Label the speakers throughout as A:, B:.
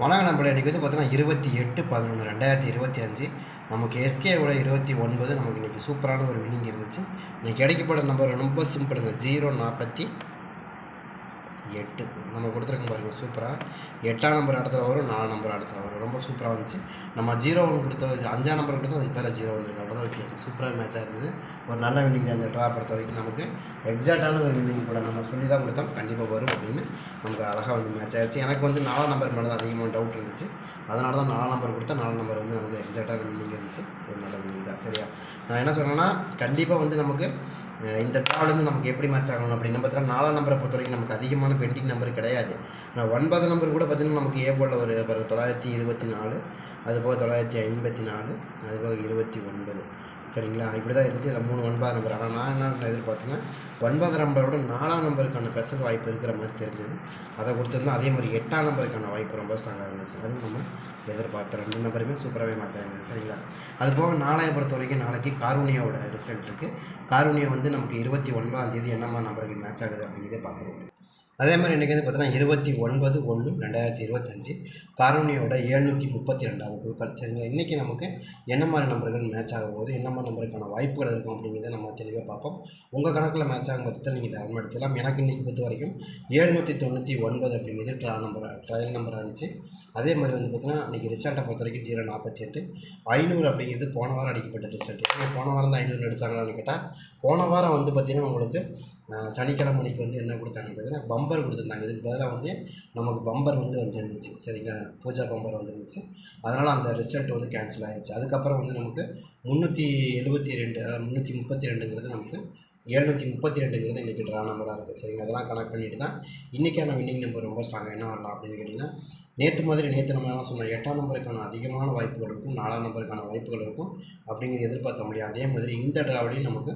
A: வணக்கம் நம்மள இன்றைக்கி வந்து பார்த்தீங்கன்னா இருபத்தி எட்டு பதினொன்று ரெண்டாயிரத்தி இருபத்தி அஞ்சு. நமக்கு எஸ்கேவோட இருபத்தி ஒன்பது நமக்கு இன்றைக்கி சூப்பரான ஒரு வின்னிங் இருந்துச்சு. இன்றைக்கி கிடைக்கப்பட நம்பர் ரொம்ப சிம்பிளுங்க ஜீரோ நாற்பத்தி எட்டு. நம்ம கொடுத்துருக்கோம் பாருங்க சூப்பராக எட்டாம் நம்பர் இடத்துல வரும் நாலு நம்பர் இடத்துல வரும். ரொம்ப சூப்பராக வந்துச்சு. நம்ம ஜீரோ ஒன்று கொடுத்தோம் அஞ்சாம் நம்பர் கொடுத்தோம் அதுக்கு பேர் ஜீரோ வந்துருக்கு அவ்வளோதான் வித்தியாசம். சூப்பராக மேட்சாக இருந்தது ஒரு நல்ல வின்னிங் அந்த ட்ரா பொறுத்த வரைக்கும் நமக்கு. எக்ஸாக்டான ஒரு வின்னிங் கூட நம்ம சொல்லி தான் கொடுத்தோம். கண்டிப்பாக வரும் அப்படின்னு நமக்கு அழகாக வந்து மேட்ச் ஆகிடுச்சு எனக்கு வந்து நாலாம் நம்பர் மேலே தான் அதிகமாக டவுட் இருந்துச்சு. அதனால தான் நாலாம் நம்பர் கொடுத்தா நாலாம் நம்பர் வந்து நமக்கு எக்ஸாக்டான வின்னிங் இருந்துச்சு. ஒரு நல்ல வின்னிங் தான். சரியா? நான் என்ன சொல்கிறேன்னா கண்டிப்பாக வந்து நமக்கு இந்த ட்ராவல் வந்து நமக்கு எப்படி மேட்ச் ஆகணும் அப்படின்னு. பார்த்தீங்கன்னா நாலாம் நம்பரை பொறுத்த வரைக்கும் நமக்கு அதிகமான பெண்டிங் நம்பர் கிடையாது. நான் ஒன்பது நம்பர் கூட பார்த்தீங்கன்னா நமக்கு ஏ போல் ஒரு தொள்ளாயிரத்தி இருபத்தி நாலு அதுபோக தொள்ளாயிரத்தி ஐம்பத்தி நாலு அதுபோக இருபத்தி ஒன்பது. சரிங்களா? இப்படி தான் இருந்துச்சு. இல்லை மூணு ஒன்பது நம்பர் ஆனால் நான் என்ன எதிர்பார்த்தேன்னா ஒன்பது நம்பரோட நாலாம் நம்பருக்கான பெசல் வாய்ப்பு இருக்கிற மாதிரி தெரிஞ்சது. அதை கொடுத்துருந்தோம் அதே மாதிரி எட்டாம் நம்பருக்கான வாய்ப்பு ரொம்ப ஸ்ட்ராங்காக இருந்துச்சு. அதுவும் நம்ம எதிர்பார்த்தோம் ரெண்டு நம்பருமே சூப்பராகவே மேட்ச் ஆகிருந்தது சரிங்களா? அது போக நாளைய பொறுத்த வரைக்கும் நாளைக்கு காரூனியாவோட ரிசல்ட் இருக்குது காரூனியா வந்து நமக்கு இருபத்தி ஒன்பதாம் தேதி என்னம்மா நம்பருக்கு மேட்ச் ஆகுது அப்படிங்கிறதே பார்க்குறோம் அதே மாதிரி இன்றைக்கி வந்து பார்த்தீங்கன்னா இருபத்தி ஒன்பது ஒன்று ரெண்டாயிரத்தி இருபத்தஞ்சி காரணியோட எழுநூற்றி முப்பத்தி ரெண்டாவது குழுக்கள். சரிங்களா இன்றைக்கி நமக்கு என்ன மாதிரி நம்பர்கள் மேட்ச் ஆகும் போது என்ன மாதிரி நம்பருக்கான வாய்ப்புகள் இருக்கும் அப்படிங்கிறத நம்ம தெளிவாக பார்ப்போம். உங்கள் கணக்கில் மேட்ச் ஆகும் பட்சத்தில் நீங்கள் தாராளமாக எடுத்துக்கலாம் எனக்கு இன்றைக்கி பொறுத்த வரைக்கும் எழுநூற்றி தொண்ணூற்றி ஒன்பது அப்படிங்கிறது ட்ரா நம்பர் ட்ரையல் நம்பராக இருந்துச்சு. அதே மாதிரி வந்து பார்த்தீங்கன்னா இன்றைக்கி ரிசல்ட்டை பொறுத்த வரைக்கும் ஜீரோ நாற்பத்தி எட்டு ஐநூறு அப்படிங்கிறது போன வாரம் அடிக்கப்பட்ட ரிசல்ட் ஏன்னா போன வாரம் தான் ஐநூறு அடித்தாங்களான்னு கேட்டால் போன வாரம் வந்து பார்த்திங்கன்னா உங்களுக்கு சனிக்கிழமை அன்னைக்கு வந்து என்ன கொடுத்தாங்க பார்த்தீங்கன்னா பம்பர் கொடுத்துருந்தாங்க. இதுக்கு பதிலாக வந்து நமக்கு பம்பர் வந்து வந்துருந்துச்சு. சரிங்களா? பூஜா பம்பர் வந்துருந்துச்சு. அதனால் அந்த ரிசல்ட் வந்து கேன்சல் ஆகிடுச்சு அதுக்கப்புறம் வந்து நமக்கு முந்நூற்றி எழுபத்தி ரெண்டு முந்நூற்றி முப்பத்தி ரெண்டுங்கிறது நமக்கு எழுநூற்றி முப்பத்தி ரெண்டுங்கிறது இன்றைக்கி ட்ரா நம்பராக இருக்குது சரிங்க அதெல்லாம் கனெக்ட் பண்ணிட்டு தான் இன்றைக்கான வின்னிங் நம்பர் ரொம்ப ஸ்ட்ராங்காக என்ன வரலாம் அப்படின்னு கேட்டிங்கன்னா நேற்று மாதிரி நேற்று நம்ம என்ன சொன்னோம்? எட்டாம் நம்பருக்கான அதிகமான வாய்ப்புகள் இருக்கும் நாலாம் நம்பருக்கான வாய்ப்புகள் இருக்கும் அப்படிங்கிறது எதிர்பார்த்த முடியும் அதே மாதிரி இந்த ட்ராவலையும் நமக்கு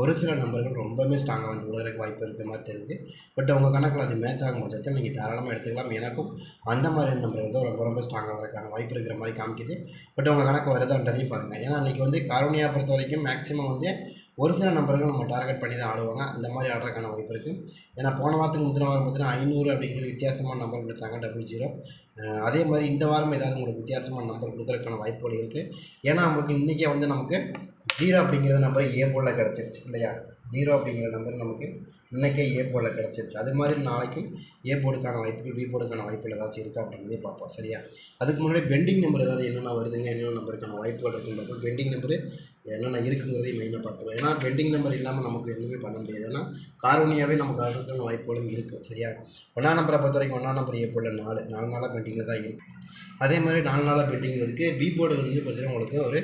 A: ஒரு சில நம்பர்கள் ரொம்பவே ஸ்ட்ராங்காக வந்து விழுறதுக்கு வாய்ப்பு இருக்கிற மாதிரி தெரியுது. பட் உங்கள் கணக்கில் அது மேட்ச் ஆகும் பட்சத்தில் நீங்கள் தாராளமாக எடுத்துக்கலாம். எனக்கும் அந்த மாதிரி நம்பர்கள் தான் ரொம்ப ரொம்ப ஸ்ட்ராங்காக வரக்கான வாய்ப்பு இருக்கிற மாதிரி காமிக்குது. பட் உங்கள் கணக்கு வருதான்றதையும் பாருங்கள் ஏன்னா அன்றைக்கி வந்து கருணியா பொறுத்த வரைக்கும் மேக்ஸிமம் வந்து ஒரு சில நம்பர்கள் நம்ம டார்கெட் பண்ணி தான் ஆடுவாங்க. அந்த மாதிரி ஆடுறதுக்கான வாய்ப்பு இருக்குது ஏன்னா போன வாரத்துக்கு முந்தின வாரம் பார்த்தீங்கன்னா ஐநூறு அப்படிங்கிற வித்தியாசமான நம்பர் கொடுத்தாங்க டபுள் ஜீரோ அதே மாதிரி இந்த வாரம் ஏதாவது உங்களுக்கு வித்தியாசமான நம்பர் கொடுக்குறதுக்கான வாய்ப்புகள் இருக்குது ஏன்னா நமக்கு இன்றைக்கே வந்து நமக்கு ஜீரோ அப்படிங்கிற நம்பர் ஏ போலில் கிடச்சிருச்சு இல்லையா? ஜீரோ அப்படிங்கிற நம்பர் நமக்கு இன்றைக்கே ஏ போர்டில் கிடச்சிருச்சு. அது மாதிரி நாளைக்கும் ஏ போர்டுக்கான வாய்ப்புகள் பி போர்டுக்கான வாய்ப்புகள் ஏதாச்சும் இருக்கா அப்படிங்கிறதே பார்ப்போம் சரியா? அதுக்கு முன்னாடி பெண்டிங் நம்பர் ஏதாவது என்னென்ன வருதுங்க? என்னென்ன நம்பருக்கான வாய்ப்புகள் இருக்குன்னு பெண்டிங் நம்பர் என்னென்ன இருக்குங்கிறதையும் மெயினாக பார்த்துருவோம் ஏன்னா பெண்டிங் நம்பர் இல்லாமல் நமக்கு எதுவுமே பண்ண முடியாது. ஏன்னா கார்வனியாகவே நமக்கு அதுக்கான வாய்ப்புகளும் இருக்குது சரியா? ஒன்றாம் நம்பரை பொறுத்த வரைக்கும் ஒன்றாம் நம்பர் ஏ நாலு நாலு நாளாக பெண்டிங்கில் தான் இருக்குது அதே மாதிரி நாலு நாளாக பெண்டிங் இருக்குது பி போர்டு வந்து பார்த்தீங்கன்னா உங்களுக்கு ஒரு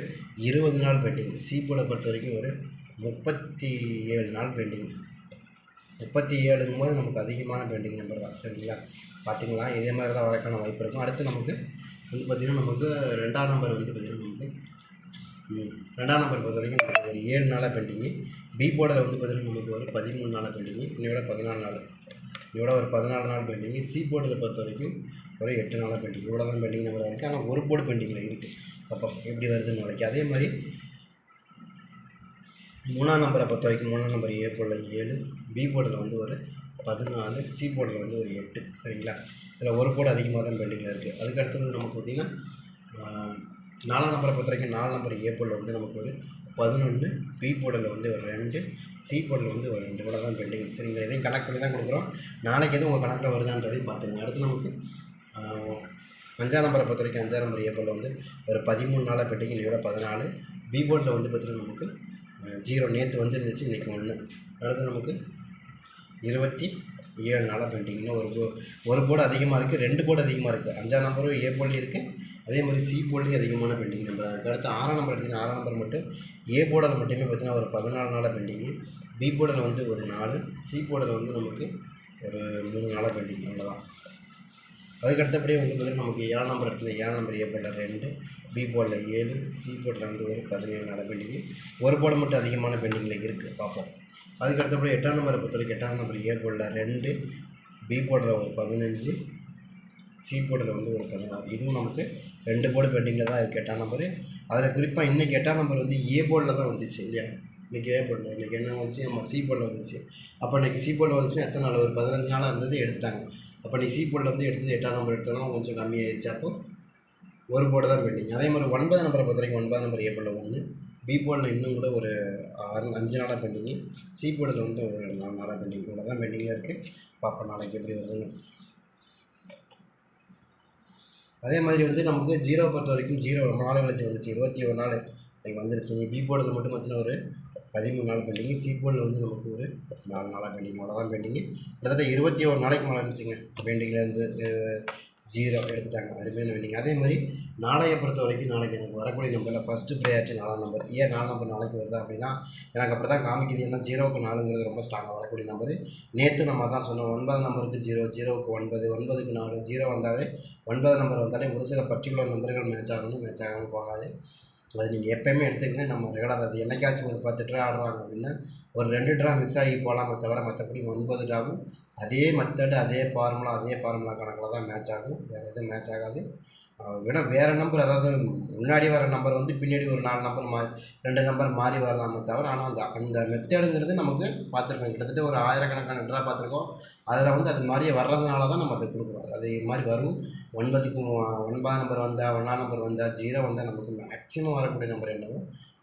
A: இருபது நாள் பெண்டிங் சி போர்டை பொறுத்த வரைக்கும் ஒரு முப்பத்தி ஏழு நாள் பெண்டிங் முப்பத்தி ஏழுங்கும் போது நமக்கு அதிகமான பெண்டிங் நம்பர் தான். சரிங்களா? பார்த்திங்களா இதே மாதிரி தான் வரக்கான வாய்ப்பு இருக்கும். அடுத்து நமக்கு வந்து பார்த்திங்கன்னா நமக்கு ரெண்டாம் நம்பர் வந்து பார்த்திங்கன்னா நமக்கு ரெண்டாம் நம்பர் பொறுத்த வரைக்கும் நமக்கு ஒரு ஏழு நாளாக பெயிண்டிங்கு பி போர்டில் வந்து பார்த்திங்கன்னா நமக்கு ஒரு பதிமூணு நாளாக பெயிண்டிங்கு இன்னையோட பதினாலு நாள். இதோட ஒரு பதினாலு நாள் பெயிண்டிங்கு சி போர்டில் பொறுத்த வரைக்கும் ஒரு எட்டு நாளாக பெண்டிங் இவ்வளோ தான் பெண்டிங் நம்பராக இருக்குது ஆனால் ஒரு போர்டு பெண்டிங்கில் இருக்குது அப்போ எப்படி வருதுன்னு நாளைக்கு. அதே மாதிரி மூணாம் நம்பரை பொறுத்த வரைக்கும் மூணாம் நம்பர் ஏ போர்டில் ஏழு பி போர்டில் வந்து ஒரு பதினாலு சி போர்டில் வந்து ஒரு எட்டு. சரிங்களா? இதில் ஒரு போர்டு அதிகமாக தான் பெண்டிங்கில் இருக்குது அதுக்கு அடுத்தது நமக்கு பார்த்திங்கன்னா நாலாம் நம்பரை பொறுத்த வரைக்கும் நாலு நம்பர் ஏ போர்டில் வந்து நமக்கு ஒரு பதினொன்று பி போர்டில் வந்து ஒரு ரெண்டு சி போர்டில் வந்து ஒரு ரெண்டு. கூட தான் பெண்டிங் சரிங்களா இதையும் கனெக்ட் பண்ணி தான் கொடுக்குறோம். நாளைக்கு எதுவும் உங்கள் கணக்கில் வருதான்றதையும் பார்த்துங்க அடுத்து நமக்கு அஞ்சாம் நம்பரை பொறுத்த வரைக்கும் அஞ்சாம் நம்பர் ஏ போர்டில் வந்து ஒரு பதிமூணு நாளாக பெண்டிங் இல்லையோட பதினாலு. பி போர்டில் வந்து பார்த்திங்கன்னா நமக்கு ஜீரோ நேற்று வந்துருந்துச்சு இன்றைக்கி ஒன்று அடுத்து நமக்கு இருபத்தி ஏழு நாளாக பெண்டிங்னா ஒரு போ ஒரு போர்டு அதிகமாக இருக்குது ரெண்டு போர்டு அதிகமாக இருக்குது அஞ்சாம் நம்பரும் ஏ போர்டில் இருக்குது அதே மாதிரி சி போல்டிங் அதிகமான பெண்டிங் நம்பர் இருக்குது அடுத்து ஆறாம் நம்பர் எடுத்திங்கன்னா ஆறாம் நம்பர் மட்டும். ஏ போர்டில் மட்டுமே பார்த்தீங்கன்னா ஒரு பதினாலு நாளாக பெண்டிங்கு பி போர்டில் வந்து ஒரு நாலு. சி போர்டில் வந்து நமக்கு ஒரு மூணு நாளாக பெண்டிங் அவ்வளோதான் அதுக்கு அடுத்தபடியே வந்து பார்த்திங்கன்னா நமக்கு ஏழாம் நம்பர் இடத்துல ஏழாம் நம்பர் ஏ போர்டில் ரெண்டு. பி போர்டில் ஏழு. சி போர்டில் வந்து ஒரு பதினேழு நாளாக பெண்டிங்கு ஒரு போர்டு மட்டும் அதிகமான பெண்டிங்கில் இருக்குது பார்ப்போம். அதுக்கு அடுத்தபடி எட்டாம் நம்பரை பொறுத்த வரைக்கும் எட்டாம் நம்பர் ஏ போர்டில் ரெண்டு. பி போர்டில் ஒரு பதினஞ்சு. சி போர்டில் வந்து ஒரு பதினாறு. இதுவும் நமக்கு ரெண்டு போர்டு பெண்டிங்கில் தான் இருக்குது எட்டாம் நம்பரு அதில் குறிப்பாக இன்றைக்கி எட்டாம் நம்பர் வந்து ஏ போர்டில் தான் வந்துச்சு இல்லையா? இன்றைக்கி ஏ போர்டில் இன்றைக்கி என்ன வந்துச்சு? நம்ம சி போர்டில் வந்துச்சு. அப்போ இன்றைக்கி சி போர்டில் வந்துச்சுன்னா எத்தனை நாள்? ஒரு பதினஞ்சு நாளாக இருந்தது எடுத்துட்டாங்க. அப்போ நீ சி போர்டில் வந்து எடுத்தது எட்டாம் நம்பர் எடுத்தாலும் கொஞ்சம் கம்மியாயிருச்சு. அப்போ ஒரு போர்டு தான் பெண்டிங் அதே மாதிரி ஒன்பது நம்பரை பொறுத்த வரைக்கும் ஒன்பது நம்பர் ஏ போர்டில் ஒன்று பி போர்டில் இன்னும் கூட ஒரு ஆறு அஞ்சு நாளாக பெண்டிங்கு சி போர்டில் வந்து ஒரு நாலு நாளாக பெண்டிங் கூட தான் பெண்டிங்கில் இருக்குது பார்ப்போம் நாளைக்கு எப்படி வருதுன்னு அதே மாதிரி வந்து நமக்கு ஜீரோ பொறுத்த வரைக்கும் ஜீரோ ரொம்ப நாள் கழிச்சு வந்துச்சு. இருபத்தி ஒரு நாள் எனக்கு வந்துருச்சு. நீ பி போர்டில் மட்டும் பார்த்தீங்கன்னா ஒரு பதிமூணு நாள் பெண்டிங்கு சி போர்டில் வந்து நமக்கு ஒரு நாலு நாளாக பெண்டிங் அவ்வளோதான் பெண்டிங்கு கிட்டத்தட்ட இருபத்தி ஒரு நாளைக்கு மேலே இருந்துச்சுங்க. பெண்டிங்லேருந்து ஜீரோ எடுத்துட்டாங்க. அருமையான பெண்டிங் அதே மாதிரி நாளையை பொறுத்த வரைக்கும் நாளைக்கு எனக்கு வரக்கூடிய நம்பரில் ஃபஸ்ட்டு ப்ரையாரிட்டி நாலாம் நம்பர் ஏன் நாலு நம்பர் நாளைக்கு வருதா அப்படின்னா எனக்கு அப்படி தான் காமிக்குது. ஏன்னா ஜீரோவுக்கு நாலுங்கிறது ரொம்ப ஸ்ட்ராங்காக வரக்கூடிய நம்பர் நேற்று நம்ம தான் சொன்னோம் ஒன்பது நம்பருக்கு ஜீரோ ஜீரோவுக்கு ஒன்பது ஒன்பதுக்கு நாலு. ஜீரோ வந்தாலே ஒன்பது நம்பர் வந்தாலே ஒரு சில பர்டிகுலர் நம்பர்கள் மேட்ச் ஆகணும் மேட்ச் ஆகாமல் போகாது. அது நீங்கள் எப்போயுமே எடுத்துக்கங்க. நம்ம ரெகுலர் அது என்னைக்காச்சும் ஒரு பத்து ட்ரா ஆடுறாங்க அப்படின்னா ஒரு ரெண்டு ட்ரா மிஸ் ஆகி போகலாமே தவிர மற்றபடி ஒன்பது ட்ராவும் அதே மெத்தடு அதே ஃபார்முலா அதே ஃபார்முலா கணக்கில் தான் மேட்ச் ஆகும். வேறு எதுவும் மேட்ச் ஆகாது. வேணால் வேறு நம்பர் அதாவது முன்னாடி வர நம்பர் வந்து பின்னாடி ஒரு நாலு நம்பர் மா ரெண்டு நம்பர் மாறி வரலாமே தவிர ஆனால் அந்த அந்த மெத்தேடுங்கிறது நமக்கு பார்த்துருக்கோம். கிட்டத்தட்ட ஒரு ஆயிரக்கணக்கான ட்ரா பார்த்துருக்கோம். அதில் வந்து அது மாதிரியே வர்றதுனால தான் நம்ம அதை கொடுக்குறோம். அது மாதிரி வரும். ஒன்பதுக்கு ஒன்பதாம் நம்பர் வந்தால் ஒன்றாம் நம்பர் வந்தால் ஜீரோ வந்தால் நமக்கு மேக்ஸிமம் வரக்கூடிய நம்பர் என்னவோ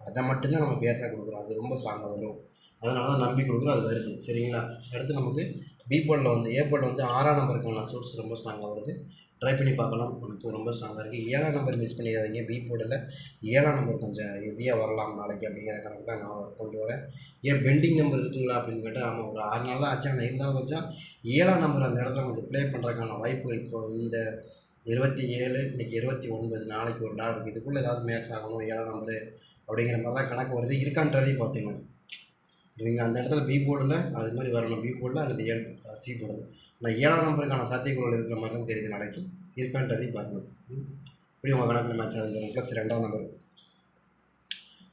A: அதை மட்டும்தான் நம்ம பேச கொடுக்குறோம். அது ரொம்ப ஸ்ட்ராங்காக வரும். அதனால தான் நம்பி கொடுக்குறோம். அது வருது. சரிங்களா? அடுத்து நமக்கு பி போர்டில் வந்து ஏ போர்டில் வந்து ஆறாம் நம்பருக்கான சூட்ஸ் ரொம்ப ஸ்ட்ராங்காக வருது. ட்ரை பண்ணி பார்க்கலாம். நமக்கு ரொம்ப ஸ்ட்ராங்காக இருக்குது ஏழாம் நம்பர் மிஸ் பண்ணிடாதீங்க. பி போர்டில் ஏழாம் நம்பர் கொஞ்சம் ஹெவியாக வரலாம் நாளைக்கு அப்படிங்கிற கணக்கு தான் நான் கொண்டு வரேன். ஏன் பெண்டிங் நம்பர் இருக்குங்களா அப்படின்னு கேட்டால் ஆமாம் ஒரு ஆறு நாள் தான் ஆச்சு. ஆனால் இருந்தாலும் கொஞ்சம் ஏழாம் நம்பர் அந்த இடத்துல கொஞ்சம் ப்ளே பண்ணுறதுக்கான வாய்ப்பு இப்போ இந்த இருபத்தி ஏழு இன்றைக்கி இருபத்தி ஒன்பது நாளைக்கு ஒரு நாள் இருக்குது இதுக்குள்ளே ஏதாவது மேட்ச் ஆகணும் ஏழாம் நம்பரு அப்படிங்கிற மாதிரி தான் கணக்கு வருது. இருக்கான்றதையும் பார்த்தீங்கன்னா. நீங்கள் அந்த இடத்துல பி போர்டில் அது மாதிரி வரணும். பி போர்டில் அல்லது ஏழு சி போர்டில் நான் ஏழாம் நம்பருக்கான சாத்தியக்கூறுகள் இருக்கிற மாதிரி தான் தெரியுது நாளைக்கு. இருக்கான்றதையும் பார்க்கணும். இப்படி உங்கள் கணக்கில் மேட்ச் ஆகுது. ப்ளஸ் ரெண்டாம் நம்பர்.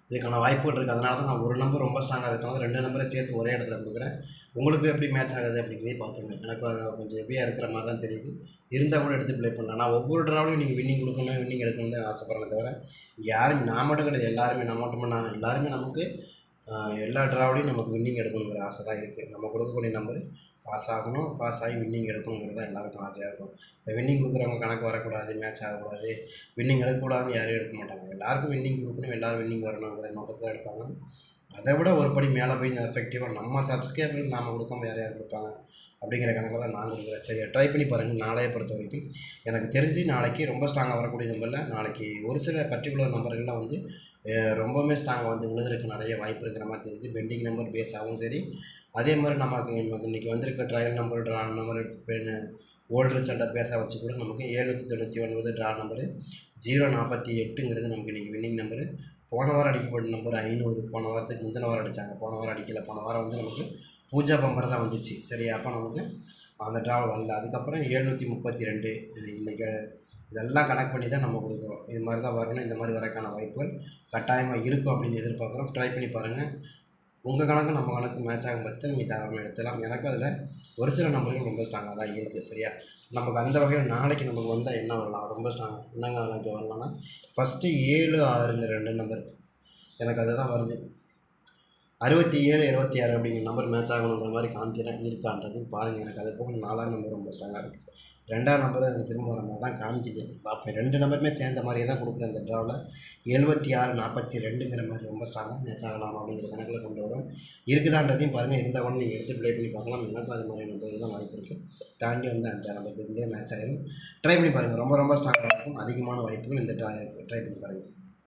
A: இதுக்கான வாய்ப்புகள் இருக்குது அதனால தான் நான் ஒரு நம்பர் ரொம்ப ஸ்ட்ராங்காக இருக்கேன் ரெண்டு நம்பரை சேர்த்து ஒரே இடத்துல கொடுக்குறேன். உங்களுக்கு எப்படி மேட்ச் ஆகுது அப்படிங்கிறதையும் பார்த்துங்க எனக்கு கொஞ்சம் ஹெவியாக இருக்கிற மாதிரி தான் தெரியுது. இருந்தால் கூட எடுத்து ப்ளே பண்ணலாம். நான் ஒவ்வொரு ட்ராவிலையும் நீங்கள் வின்னிங் கொடுக்கணும் வின்னிங் எடுக்கணும் தான் ஆசைப்பட்றேன் தவிர யாரும் நான் மட்டும் கிடையாது. எல்லாருமே நான் மட்டும் நான் எல்லாருமே நமக்கு எல்லா ட்ராவிலையும் நமக்கு வின்னிங் எடுக்கணுங்கிற ஆசை தான் இருக்குது நம்ம கொடுக்கக்கூடிய நம்பர் பாஸ் ஆகணும் பாஸ் ஆகி வின்னிங் எடுக்கணுங்கிறது தான் எல்லாருக்கும் ஆசையாக இருக்கும். இந்த வின்னிங் கொடுக்குறவங்க கணக்கு வரக்கூடாது மேட்ச் ஆகக்கூடாது வின்னிங் எடுக்கக்கூடாதுன்னு யாரும் எடுக்க மாட்டாங்க. எல்லாருக்கும் வின்னிங் கொடுக்கணும் எல்லோரும் வின்னிங் வரணுங்கிற நோக்கத்தில் எடுப்பாங்க. அதை விட ஒரு படி மேலே போய் இந்த எஃபெக்டிவாக நம்ம சப்ஸ்கிரைபர் நாம் கொடுக்காம வேறு யார் கொடுப்பாங்க? அப்படிங்கிற கணக்கில் தான் நான் கொடுக்குறேன். சரி ட்ரை பண்ணி பாருங்கள் நாளையை பொறுத்த வரைக்கும் எனக்கு தெரிஞ்சு நாளைக்கு ரொம்ப ஸ்ட்ராங்காக வரக்கூடிய நம்பரில் நாளைக்கு ஒரு சில பர்டிகுலர் நம்பர்கள்லாம் வந்து ரொம்பவுமே ஸ்ட்ராங் வந்து விழுதுறதுக்கு நிறைய வாய்ப்பு இருக்கிற மாதிரி தெரியுது. பெண்டிங் நம்பர் பேஸ் ஆகும் சரி. அதே மாதிரி நமக்கு நமக்கு இன்றைக்கி வந்திருக்க trial number draw number old ரிசல்ட்டை பேச வச்சு கூட நமக்கு ஏழ்நூற்றி தொண்ணூற்றி ஒன்பது ட்ரா நம்பரு ஜீரோ நாற்பத்தி எட்டுங்கிறது நமக்கு இன்றைக்கி வின்னிங் நம்பரு போன வாரம் அடிக்கப்பட்ட நம்பர் ஐநூறு. போன வாரத்துக்கு முந்தின வாரம் அடித்தாங்க போன வாரம் அடிக்கலை. போன வாரம் வந்து நமக்கு பூஜா பம்பர் தான் வந்துச்சு. சரி அப்போ நமக்கு அந்த ட்ராவல் வரல. அதுக்கப்புறம் ஏழ்நூற்றி முப்பத்தி ரெண்டு. இன்றைக்கி இதெல்லாம் கனெக்ட் பண்ணி தான் நம்ம கொடுக்குறோம். இது மாதிரி தான் வரணும் இந்த மாதிரி வரக்கான வாய்ப்புகள் கட்டாயமாக இருக்கும் அப்படின்னு எதிர்பார்க்குறோம். ட்ரை பண்ணி பாருங்கள் உங்கள் கணக்கு நம்ம கணக்கு மேட்ச் ஆகும் பட்சத்தில் நீங்கள் தாராளமாக எடுத்துலாம் எனக்கு அதில் ஒரு சில நம்பர்கள் ரொம்ப ஸ்ட்ராங்காக தான் இருக்குது சரியா? நமக்கு அந்த வகையில் நாளைக்கு நமக்கு வந்தால் என்ன வரலாம்? ரொம்ப ஸ்ட்ராங்காக என்னங்க எனக்கு வரலாம்னா ஃபஸ்ட்டு ஏழு ஆறுங்க ரெண்டு நம்பர் எனக்கு அதுதான் வருது. அறுபத்தி ஏழு இருபத்தி ஆறு அப்படிங்கிற நம்பர் மேட்ச் ஆகணுங்கிற மாதிரி காமிக்கிறேன் இருக்கான்றது. பாருங்கள் எனக்கு அது போக நாலாம் நம்பர் ரொம்ப ஸ்ட்ராங்காக இருக்குது ரெண்டாம் நம்பர் எனக்கு திரும்ப வர மாதிரி தான் காமிக்குது. பார்ப்பேன் ரெண்டு நம்பருமே சேர்ந்த மாதிரியே தான் கொடுக்குறேன் இந்த ட்ராவில் எழுபத்தி ஆறு நாற்பத்தி ரெண்டுங்கிற மாதிரி ரொம்ப ஸ்ட்ராங்காக மேட்ச் ஆகலாம் அப்படிங்கிற கணக்கில் கொண்டு வரும். இருக்குதான்றதையும் பாருங்கள் இருந்தால் கூட நீங்கள் எடுத்து ப்ளே பண்ணி பார்க்கலாம். எனக்கும் அது மாதிரி நம்பர் தான் வாய்ப்பு இருக்குது தாண்டி வந்து அஞ்சாம் நம்பர் இதுக்குள்ளேயே மேட்ச் ஆகிடும் ட்ரை பண்ணி பாருங்கள் ரொம்ப ரொம்ப ஸ்ட்ராங்காக இருக்கும். அதிகமான வாய்ப்புகள் இந்த ட்ரா ட்ரை பண்ணி பாருங்கள்